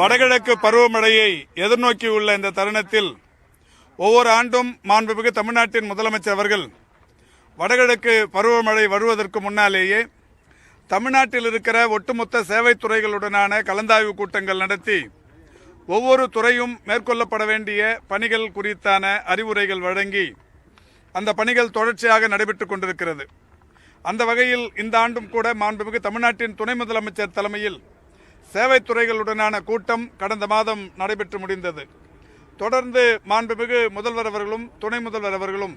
வடகிழக்கு பருவமழையை எதிர்நோக்கியுள்ள இந்த தருணத்தில் ஒவ்வொரு ஆண்டும் மாண்புமிகு தமிழ்நாட்டின் முதலமைச்சர் அவர்கள் வடகிழக்கு பருவமழை வருவதற்கு முன்னாலேயே தமிழ்நாட்டில் இருக்கிற ஒட்டுமொத்த சேவை துறைகளுடனான கலந்தாய்வு கூட்டங்கள் நடத்தி ஒவ்வொரு துறையும் மேற்கொள்ளப்பட வேண்டிய பணிகள் குறித்தான அறிவுரைகள் வழங்கி அந்த பணிகள் தொடர்ச்சியாக நடைபெற்றுக் கொண்டிருக்கிறது. அந்த வகையில் இந்த ஆண்டும் கூட மாண்புமிகு தமிழ்நாட்டின் துணை முதலமைச்சர் தலைமையில் சேவை துறைகளுடனான கூட்டம் கடந்த மாதம் நடைபெற்று முடிந்தது. தொடர்ந்து மாண்புமிகு முதல்வர் அவர்களும் துணை முதல்வர் அவர்களும்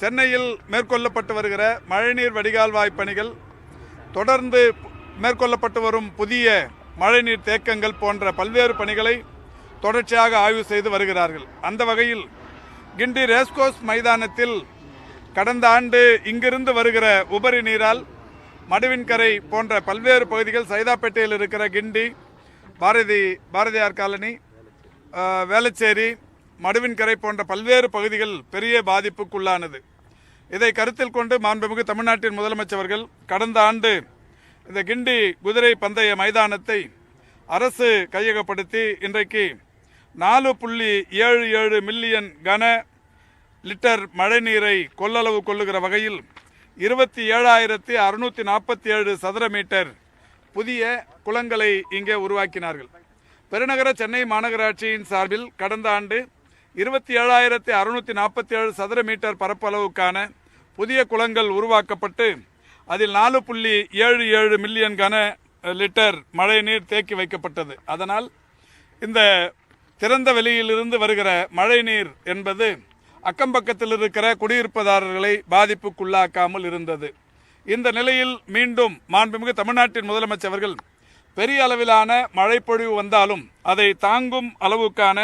சென்னையில் மேற்கொள்ளப்பட்டு வருகிற மழைநீர் வடிகால்வாய் பணிகள் தொடர்ந்து மேற்கொள்ளப்பட்டு வரும் புதிய மழைநீர் தேக்கங்கள் போன்ற பல்வேறு பணிகளை தொடர்ச்சியாக ஆய்வு செய்து வருகிறார்கள். அந்த வகையில் கிண்டி ரேஸ்கோஸ் மைதானத்தில் கடந்த ஆண்டு இங்கிருந்து வருகிற உபரி நீரால் மடுவின்கரை போன்ற பல்வேறு பகுதிகள் சைதாப்பேட்டையில் இருக்கிற கிண்டி பாரதி பாரதியார் காலனி வேளச்சேரி மடுவின்கரை போன்ற பல்வேறு பகுதிகள் பெரிய பாதிப்புக்குள்ளானது. இதை கருத்தில் கொண்டு மாண்புமிகு தமிழ்நாட்டின் முதலமைச்சர்கள் கடந்த ஆண்டு இந்த கிண்டி குதிரை பந்தய மைதானத்தை அரசு கையகப்படுத்தி இன்றைக்கு நாலு புள்ளி ஏழு ஏழு மில்லியன் கன லிட்டர் மழைநீரை கொள்ளளவு கொள்ளுகிற வகையில் இருபத்தி ஏழாயிரத்தி அறுநூத்தி நாற்பத்தி ஏழு சதுர மீட்டர் புதிய குளங்களை இங்கே உருவாக்கினார்கள். பெருநகர சென்னை மாநகராட்சியின் சார்பில் கடந்த ஆண்டு இருபத்தி ஏழாயிரத்தி அறுநூத்தி நாற்பத்தி ஏழு சதுர மீட்டர் பரப்பளவுக்கான புதிய குளங்கள் உருவாக்கப்பட்டு அதில் நாலு புள்ளி ஏழு ஏழு மில்லியன் கன லிட்டர் மழைநீர் தேக்கி வைக்கப்பட்டது. அதனால் இந்த திறந்த வெளியிலிருந்து வருகிற மழைநீர் என்பது அக்கம் பக்கத்தில் இருக்கிற குடியிருப்பதாரர்களை பாதிப்புக்குள்ளாக்காமல் இருந்தது. இந்த நிலையில் மீண்டும் மாண்புமிகு தமிழ்நாட்டின் முதலமைச்சர் அவர்கள் பெரிய அளவிலான மழைப்பொழிவு வந்தாலும் அதை தாங்கும் அளவுக்கான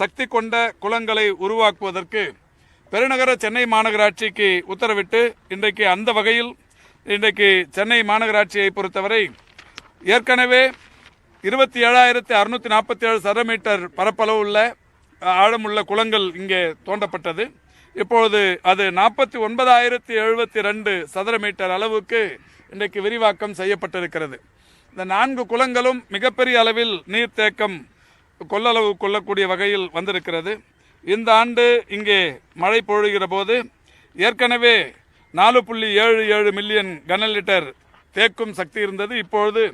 சக்தி கொண்ட குளங்களை உருவாக்குவதற்கு பெருநகர சென்னை மாநகராட்சிக்கு உத்தரவிட்டு இன்றைக்கு அந்த வகையில் இன்றைக்கு சென்னை மாநகராட்சியை பொறுத்தவரை ஏற்கனவே இருபத்தி ஏழாயிரத்தி அறுநூற்றி நாற்பத்தி ஏழு சதுர மீட்டர் பரப்பளவு உள்ள ஆழமுள்ள குளங்கள் இங்கே தோண்டப்பட்டது. இப்பொழுது அது நாற்பத்தி ஒன்பதாயிரத்தி எழுபத்தி ரெண்டு சதுர மீட்டர் அளவுக்கு இன்றைக்கு விரிவாக்கம் செய்யப்பட்டிருக்கிறது. இந்த நான்கு குளங்களும் மிகப்பெரிய அளவில் நீர்த்தேக்கம் கொள்ளளவு கொள்ளக்கூடிய வகையில் வந்திருக்கிறது. இந்த ஆண்டு இங்கே மழை பொழுகிற போது ஏற்கனவே நாலு புள்ளி ஏழு ஏழு மில்லியன் கன லிட்டர் தேக்கும் சக்தி இருந்தது. இப்பொழுது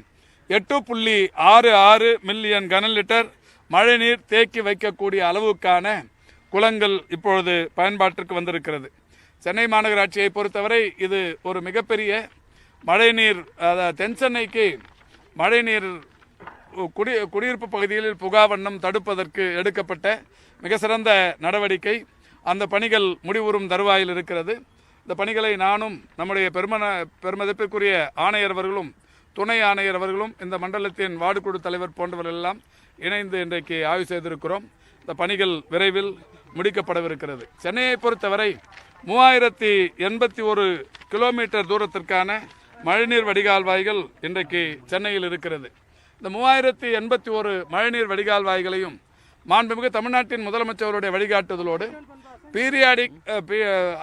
எட்டு புள்ளி ஆறு ஆறு மில்லியன் கன லிட்டர் மழைநீர் தேக்கி வைக்கக்கூடிய அளவுக்கான குளங்கள் இப்பொழுது பயன்பாட்டிற்கு வந்திருக்கிறது. சென்னை மாநகராட்சியை பொறுத்தவரை இது ஒரு மிகப்பெரிய மழைநீர் அதாவது தென் சென்னைக்கு மழைநீர் குடி குடியிருப்பு பகுதிகளில் புகாவண்ணம் தடுப்பதற்கு எடுக்கப்பட்ட மிக சிறந்த நடவடிக்கை. அந்த பணிகள் முடிவுறும் தருவாயில் இருக்கிறது. இந்த பணிகளை நானும் நம்முடைய பெருமன பெருமதிப்பிற்குரிய ஆணையர் அவர்களும் துணை ஆணையர் அவர்களும் இந்த மண்டலத்தின் வார்டு குழு தலைவர் போன்றவர்கள் எல்லாம் இணைந்து இன்றைக்கு ஆய்வு செய்திருக்கிறோம். இந்த பணிகள் விரைவில் முடிக்கப்படவிருக்கிறது. சென்னையை பொறுத்தவரை மூவாயிரத்தி எண்பத்தி ஒரு கிலோமீட்டர் தூரத்திற்கான மழைநீர் வடிகால்வாய்கள் இன்றைக்கு சென்னையில் இருக்கிறது. இந்த மூவாயிரத்தி எண்பத்தி ஒரு மழைநீர் வடிகால்வாய்களையும் மாண்புமிகு தமிழ்நாட்டின் முதலமைச்சருடைய வழிகாட்டுதலோடு பீரியாடிக்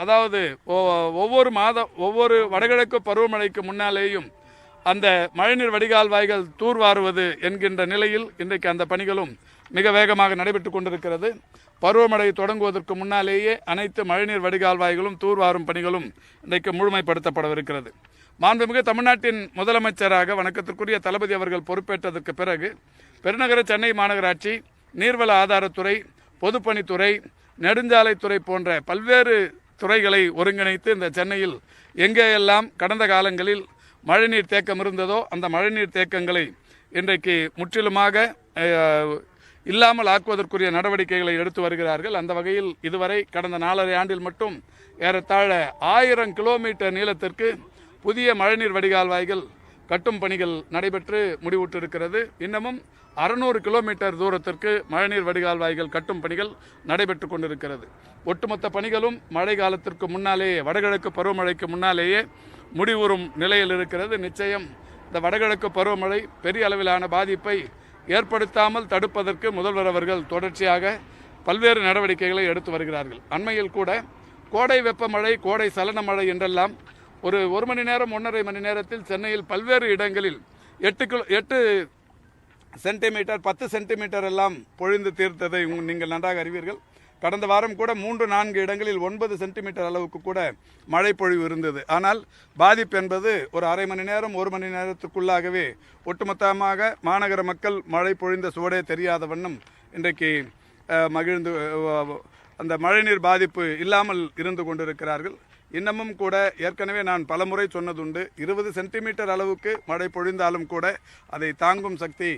அதாவது ஒவ்வொரு மாதம் ஒவ்வொரு வடகிழக்கு பருவமழைக்கு முன்னாலேயும் அந்த மழைநீர் வடிகால்வாய்கள் தூர்வாருவது என்கின்ற நிலையில் இன்றைக்கு அந்த பணிகளும் மிக வேகமாக நடைபெற்று கொண்டிருக்கிறது. பருவமழை தொடங்குவதற்கு முன்னாலேயே அனைத்து மழைநீர் வடிகால்வாய்களும் தூர்வாரும் பணிகளும் இன்றைக்கு முழுமைப்படுத்தப்படவிருக்கிறது. மாண்புமிகு தமிழ்நாட்டின் முதலமைச்சராக வணக்கத்திற்குரிய தளபதி அவர்கள் பொறுப்பேற்றதற்கு பிறகு பெருநகர சென்னை மாநகராட்சி நீர்வள ஆதாரத்துறை பொதுப்பணித்துறை நெடுஞ்சாலைத்துறை போன்ற பல்வேறு துறைகளை ஒருங்கிணைத்து இந்த சென்னையில் எங்கேயெல்லாம் கடந்த காலங்களில் மழைநீர் தேக்கம் இருந்ததோ அந்த மழைநீர் தேக்கங்களை இன்றைக்கு முற்றிலுமாக இல்லாமல் ஆக்குவதற்குரிய நடவடிக்கைகளை எடுத்து வருகிறார்கள். அந்த வகையில் இதுவரை கடந்த நாலரை ஆண்டில் மட்டும் ஏறத்தாழ ஆயிரம் கிலோமீட்டர் நீளத்திற்கு புதிய மழைநீர் வடிகால்வாய்கள் கட்டும் பணிகள் நடைபெற்று முடிவுற்றிருக்கிறது. இன்னமும் அறுநூறு கிலோமீட்டர் தூரத்திற்கு மழைநீர் வடிகால்வாய்கள் கட்டும் பணிகள் நடைபெற்று கொண்டிருக்கிறது. ஒட்டுமொத்த பணிகளும் மழை காலத்திற்கு முன்னாலேயே வடகிழக்கு பருவமழைக்கு முன்னாலேயே முடிவுறும் நிலையில் இருக்கிறது. நிச்சயம் இந்த வடகிழக்கு பருவமழை பெரிய அளவிலான பாதிப்பை ஏற்படுத்தாமல் தடுப்பதற்கு முதல்வர் அவர்கள் தொடர்ச்சியாக பல்வேறு நடவடிக்கைகளை எடுத்து வருகிறார்கள். அண்மையில் கூட கோடை வெப்பமழை கோடை சலன மழை என்றெல்லாம் ஒரு ஒரு மணி நேரம் ஒன்றரை மணி நேரத்தில் சென்னையில் பல்வேறு இடங்களில் எட்டு கிலோ எட்டு சென்டிமீட்டர் பத்து சென்டிமீட்டர் எல்லாம் பொழிந்து தீர்த்ததை நீங்கள் நன்றாக அறிவீர்கள். கடந்த வாரம் கூட மூன்று நான்கு இடங்களில் ஒன்பது சென்டிமீட்டர் அளவுக்கு கூட மழை பொழிவு இருந்தது. ஆனால் பாதிப்பு என்பது ஒரு அரை மணி நேரம் ஒரு மணி நேரத்துக்குள்ளாகவே ஒட்டுமொத்தமாக மாநகர மக்கள் மழை பொழிந்த சுவடே தெரியாத வண்ணம் இன்றைக்கு மகிழ்ந்து அந்த மழைநீர் பாதிப்பு இல்லாமல் இருந்து கொண்டிருக்கிறார்கள். இன்னமும் கூட ஏற்கனவே நான் பலமுறை சொன்னதுண்டு. இருபது சென்டிமீட்டர் அளவுக்கு மழை பொழிந்தாலும் கூட அதை தாங்கும் சக்தி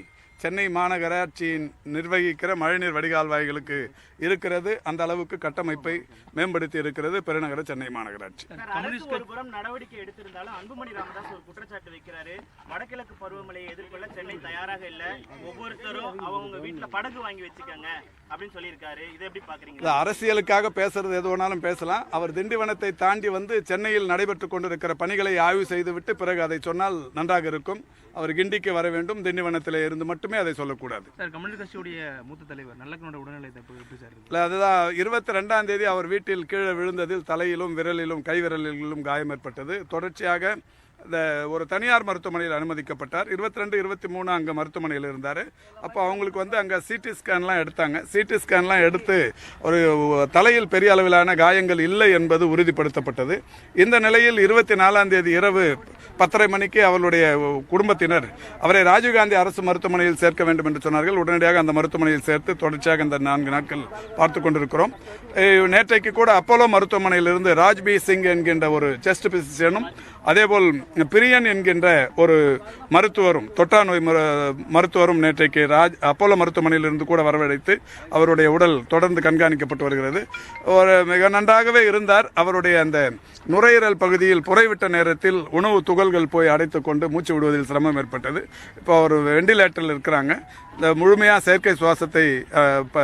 சென்னை மாநகராட்சியின் நிர்வகிக்கிற மழைநீர் வடிகால் வாய்களுக்கு இருக்கிறது. அந்த அளவுக்கு கட்டமைப்பை மேம்படுத்தி இருக்கிறது பெருநகர சென்னை மாநகராட்சி. நடவடிக்கை எடுத்திருந்தாலும் அன்புமணி ராமதாஸ் ஒரு குற்றச்சாட்டு வைக்கிறாரு. வடகிழக்கு பருவமழையை எதிர்கொள்ள சென்னை தயாராக இல்ல. ஒவ்வொருத்தரும் அவங்க வீட்டுல படகு வாங்கி வச்சுக்கோங்க அப்படின்னு சொல்லியிருக்காரு. இதை எப்படி பாக்குறீங்க? இந்த அரசியலுக்காக பேசுறது எது வேணாலும் பேசலாம். அவர் திண்டிவனத்தை தாண்டி வந்து சென்னையில் நடைபெற்று கொண்டிருக்கிற பணிகளை ஆய்வு செய்துவிட்டு பிறகு அதை சொன்னால் நன்றாக இருக்கும். அவர் கிண்டிக்கு வர வேண்டும். திண்டிவனத்தில் இருந்து மட்டுமே அதை சொல்லக்கூடாது. சார் கம்யூனிஸ்ட் கட்சியுடைய மூத்த தலைவர் நல்லக்கனோட உடல்நிலை எப்படி சார் இல்லை அதுதான் இருபத்தி ரெண்டாம் தேதி அவர் வீட்டில் கீழே விழுந்ததில் தலையிலும் விரலிலும் கை விரலிலும் காயம் ஏற்பட்டது. தொடர்ச்சியாக இந்த ஒரு தனியார் மருத்துவமனையில் அனுமதிக்கப்பட்டார். இருபத்தி ரெண்டு இருபத்தி மூணு அங்கே மருத்துவமனையில் இருந்தார். அப்போ அவங்களுக்கு வந்து அங்கே சிடி ஸ்கேன்லாம் எடுத்தாங்க. சிடி ஸ்கேன்லாம் எடுத்து ஒரு தலையில் பெரிய அளவிலான காயங்கள் இல்லை என்பது உறுதிப்படுத்தப்பட்டது. இந்த நிலையில் இருபத்தி நாலாம் தேதி இரவு பத்தரை மணிக்கு அவருடைய குடும்பத்தினர் அவரை ராஜீவ்காந்தி அரசு மருத்துவமனையில் சேர்க்க வேண்டும் என்று சொன்னார்கள். உடனடியாக அந்த மருத்துவமனையில் சேர்த்து தொடர்ச்சியாக இந்த நான்கு நாட்கள் பார்த்து கொண்டிருக்கிறோம். நேற்றைக்கு கூட அப்போலோ மருத்துவமனையிலிருந்து ராஜ்பி சிங் என்கின்ற ஒரு செஸ்ட் பிசிஷியனும் அதேபோல் பிரியன் என்கின்ற ஒரு மருத்துவரும் தொட்டா நோய் மரு- மருத்துவரும் நேற்றைக்கு ராஜ் அப்போலோ மருத்துவமனையிலிருந்து கூட வரவழைத்து அவருடைய உடல் தொடர்ந்து கண்காணிக்கப்பட்டு வருகிறது. ஒரு மிக நன்றாகவே இருந்தார். அவருடைய அந்த நுரையீரல் பகுதியில் புரைவிட்ட நேரத்தில் உணவு துகள்கள் போய் அடைத்து கொண்டு மூச்சு விடுவதில் சிரமம் ஏற்பட்டது. இப்போ அவர் வெண்டிலேட்டரில் இருக்கிறாங்க. இந்த முழுமையாக செயற்கை சுவாசத்தை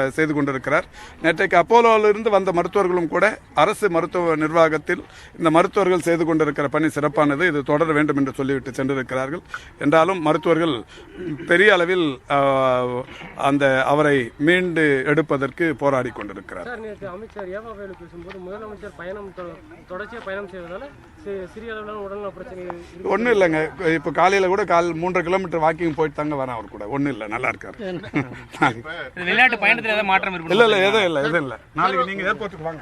செய்து கொண்டிருக்கிறார். நேற்றைக்கு அப்போலோவிலிருந்து வந்த மருத்துவர்களும் கூட அரசு மருத்துவ நிர்வாகத்தில் இந்த மருத்துவர்கள் செய்து கொண்டிருக்கிற பணி சிறப்பானது. இது தொடர வேண்டும் என்று சொல்லிவிட்டு சென்றிருக்கிறார்கள். என்றாலும் மருத்துவர்கள் பெரிய அளவில் அந்த அவரை மீண்டு எடுப்பதற்கு போராடி கொண்டிருக்கிறார். அமைச்சர் ஏவா வேலு பேசும்போது முதலமைச்சர் பயணம் தொ- தொடர்ச்சியா பயணம் செய்வதால சிறிய அளவிலான உடல்நல. ஒன்றும் இல்லைங்க. இப்போ காலையில் கூட கால் மூன்றரை கிலோமீட்டர் வாக்கிங் போயிட்டு தாங்க வரேன் அவர் கூட. ஒன்றும் இல்லை நல்லா இருக்காரு. இது வெளிநாட்டு பயணத்தில் ஏதாவது மாற்றம் இல்லை இருக்கு இல்லை எதுவும் இல்லை எதுவும் இல்லை. நாளைக்கு நீங்கள் ஏர்போர்ட்டுக்கு வாங்க.